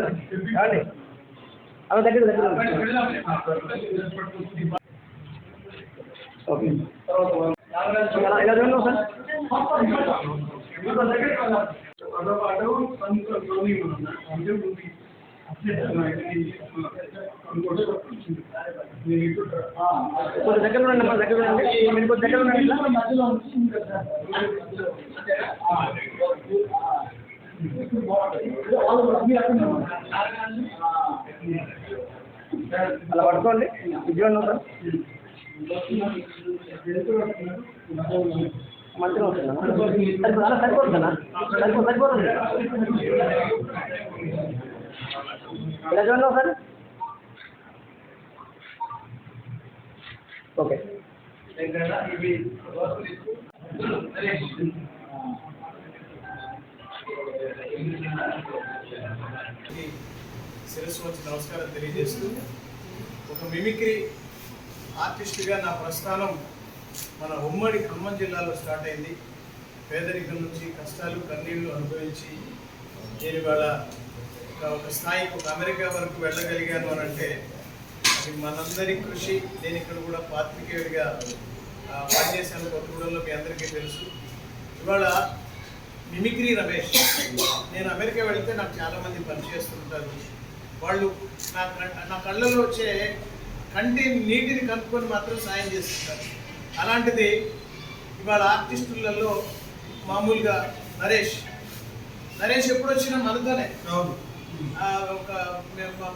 కాండి అలా దగ్గర దగ్గర ఓకే ఇలా చూడండి ఒకసారి కొంచెం దగ్గర ఉండండి మన దగ్గర ఉండండి మీరు కొంచెం దగ్గర ఉండండి అలా పట్టుకోండి విజయవాడ ఒకసారి మంచిగా ఉంటుందా? సరిపోతుంది? అలా సరిపో సరిపోతుంది ఇలా చూడండి ఒకసారి ఓకే. శిరస్సు వచ్చి నమస్కారం తెలియజేస్తూ ఒక మిమిక్రీ ఆర్టిస్ట్గా నా ప్రస్థానం మన ఉమ్మడి ఖమ్మం జిల్లాలో స్టార్ట్ అయింది. పేదరికం నుంచి కష్టాలు కన్నీళ్ళు అనుభవించి నేను ఇవాళ ఒక- స్థాయికి ఒక అమెరికా వరకు వెళ్ళగలిగాను అని అంటే అది మనందరి కృషి. నేను ఇక్కడ కూడా పాత్రికేయుడిగా పనిచేశాను కొత్తగూడెంలో మీ అందరికీ తెలుసు. ఇవాళ మిమిక్రీ రమేష్. నేను అమెరికా వెళ్తే నాకు చాలా మంది పరిచయస్తుంటారు వాళ్ళు నా నా కళ్ళలో వచ్చే కంటి నీటిని కనుక్కొని మాత్రం సాయం చేస్తుంటారు. అలాంటిది ఇవాళ ఆర్టిస్టులలో మామూలుగా నరేష్. నరేష్ ఎప్పుడు వచ్చినా మనతోనే ఒక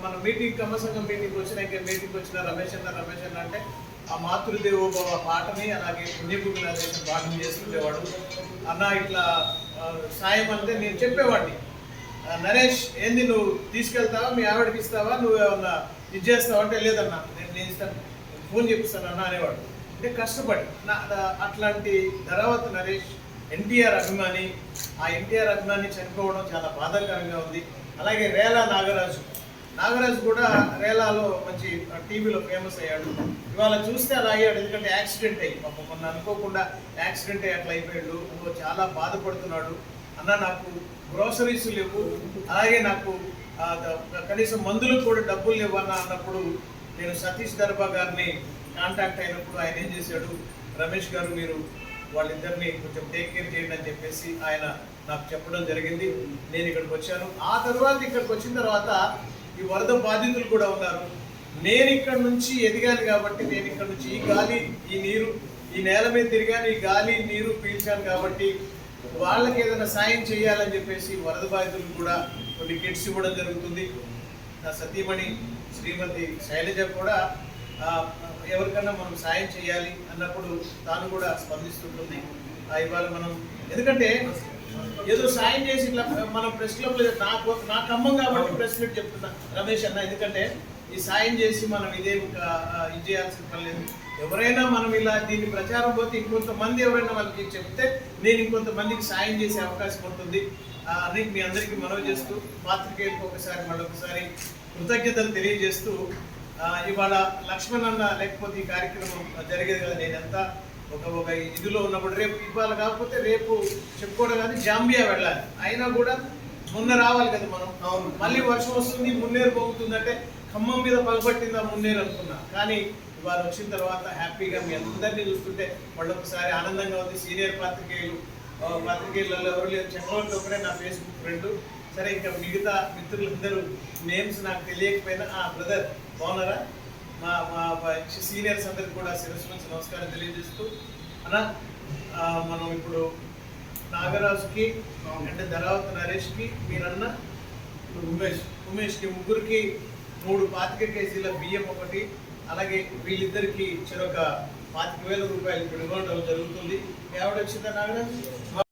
మన మీటింగ్ కమ్మసంగం మీటింగ్ వచ్చిన ఇంకా మీటింగ్ వచ్చిన రమేష్ అన్న రమేష్ అన్న అంటే ఆ మాతృదేవోభవ పాటని అలాగే పుణ్యభూమి నరేష్ పాఠం చేస్తుండేవాడు. అన్న ఇట్లా సాయం అంటే నేను చెప్పేవాడిని. నరేష్ ఏంది నువ్వు తీసుకెళ్తావా? మీ ఆవిడకి ఇస్తావా? నువ్వు ఏమన్నా ఇది చేస్తావా అంటే లేదన్నా. నేను నేను ఇస్తాను. ఫోన్ చెప్పిస్తాను అన్న అనేవాడు. అంటే కష్టపడి. నా నా- అట్లాంటి ధరావత్ నరేష్ ఎన్టీఆర్ అభిమాని ఆ ఎన్టీఆర్ అభిమాని చనిపోవడం చాలా బాధాకరంగా ఉంది. అలాగే రేలా నాగరాజు. నాగరాజు కూడా రేలాలో మంచి టీవీలో ఫేమస్ అయ్యాడు. ఇవాళ చూస్తే అలా అయ్యాడు. ఎందుకంటే యాక్సిడెంట్ అయ్యి పాప మొన్న అనుకోకుండా యాక్సిడెంట్ అయ్యి అట్లా అయిపోయాడు. అందులో చాలా బాధపడుతున్నాడు. అన్న నాకు గ్రోసరీస్ లేవు. అలాగే నాకు కనీసం మందులు కూడా డబ్బులు లేవు అన్న అన్నప్పుడు నేను సతీష్ దర్బా గారిని కాంటాక్ట్ అయినప్పుడు ఆయన ఏం చేశాడు? రమేష్ గారు మీరు వాళ్ళిద్దరిని కొంచెం టేక్ కేర్ చేయండి అని చెప్పేసి ఆయన నాకు చెప్పడం జరిగింది. నేను ఇక్కడికి వచ్చాను. ఆ తర్వాత ఇక్కడికి వచ్చిన తర్వాత ఈ వరద బాధితులు కూడా ఉన్నారు. నేను ఇక్కడ నుంచి ఎదిగాను కాబట్టి నేను ఇక్కడ నుంచి ఈ గాలి ఈ నీరు ఈ నేల మీద తిరిగాను ఈ గాలి నీరు పీల్చాను కాబట్టి వాళ్ళకి ఏదైనా సాయం చేయాలని చెప్పేసి వరద బాధితులు కూడా కొన్ని కిట్స్ ఇవ్వడం జరుగుతుంది. నా సతీమణి శ్రీమతి శైలజ కూడా ఎవరికన్నా మనం సాయం చేయాలి అన్నప్పుడు తాను కూడా స్పందిస్తుంటుంది. ఆ, ఇవాళ మనం ఎందుకంటే ఏదో సాయం చేసి ఇట్లా మనం ప్రెస్ క్లబ్ నాకు నా ఖమ్మం కాబట్టి ప్రెస్ మీట్ చెప్తున్నా రమేష్ అన్న. ఎందుకంటే ఈ సాయం చేసి మనం ఇదే ఒక ఇది చేయాల్సిన పని లేదు. ఎవరైనా మనం ఇలా దీన్ని ప్రచారం పోతే ఇంకొంతమంది ఎవరైనా వాళ్ళకి చెప్తే నేను ఇంకొంతమందికి సాయం చేసే అవకాశం ఉంటుంది. అని మీ అందరికీ మనవి చేస్తూ పాత్రికేయులకు ఒకసారి మరొకసారి కృతజ్ఞతలు తెలియజేస్తూ ఇవాళ లక్ష్మణ్ అన్న లేకపోతే ఈ కార్యక్రమం జరిగేది కదా నేనంతా ఒక ఒక ఇదిలో ఉన్నప్పుడు రేపు ఇవాళ కాకపోతే రేపు చెప్పుకోవడం కానీ జాంబియా వెళ్ళాలి. అయినా కూడా మొన్న రావాలి కదా మనం. అవును. మళ్ళీ వర్షం వస్తుంది మున్నేరు పోగుతుందంటే ఖమ్మం మీద పగబట్టిందా మున్నేరు అనుకున్నా. కానీ ఇవాళ వచ్చిన తర్వాత హ్యాపీగా మీ అందరినీ చూస్తుంటే మళ్ళొకసారి ఆనందంగా ఉంది. సీనియర్ పాత్రికేయులు పాత్రికేయులలో ఎవరు లేరు. చక్రవర్తి ఒకడే నా ఫేస్బుక్ ఫ్రెండ్. సరే ఇంకా మిగతా మిత్రులందరూ నేమ్స్ నాకు తెలియకపోయినా ఆ బ్రదర్ బాగున్నారా? మా మా సీనియర్స్ అందరికి కూడా శిరస్సు నుంచి నమస్కారం తెలియజేస్తూ అన్న మనం ఇప్పుడు నాగరాజుకి అంటే ధరావత్ నరేష్కి మీరన్న ఉమేష్ ఉమేష్కి ముగ్గురికి మూడు పాతిక కేజీల బియ్యం ఒకటి అలాగే వీళ్ళిద్దరికి చెరొక పాతిక వేల రూపాయలు ఇవ్వడం జరుగుతుంది. ఎవడు వచ్చిందా నాగరాజు?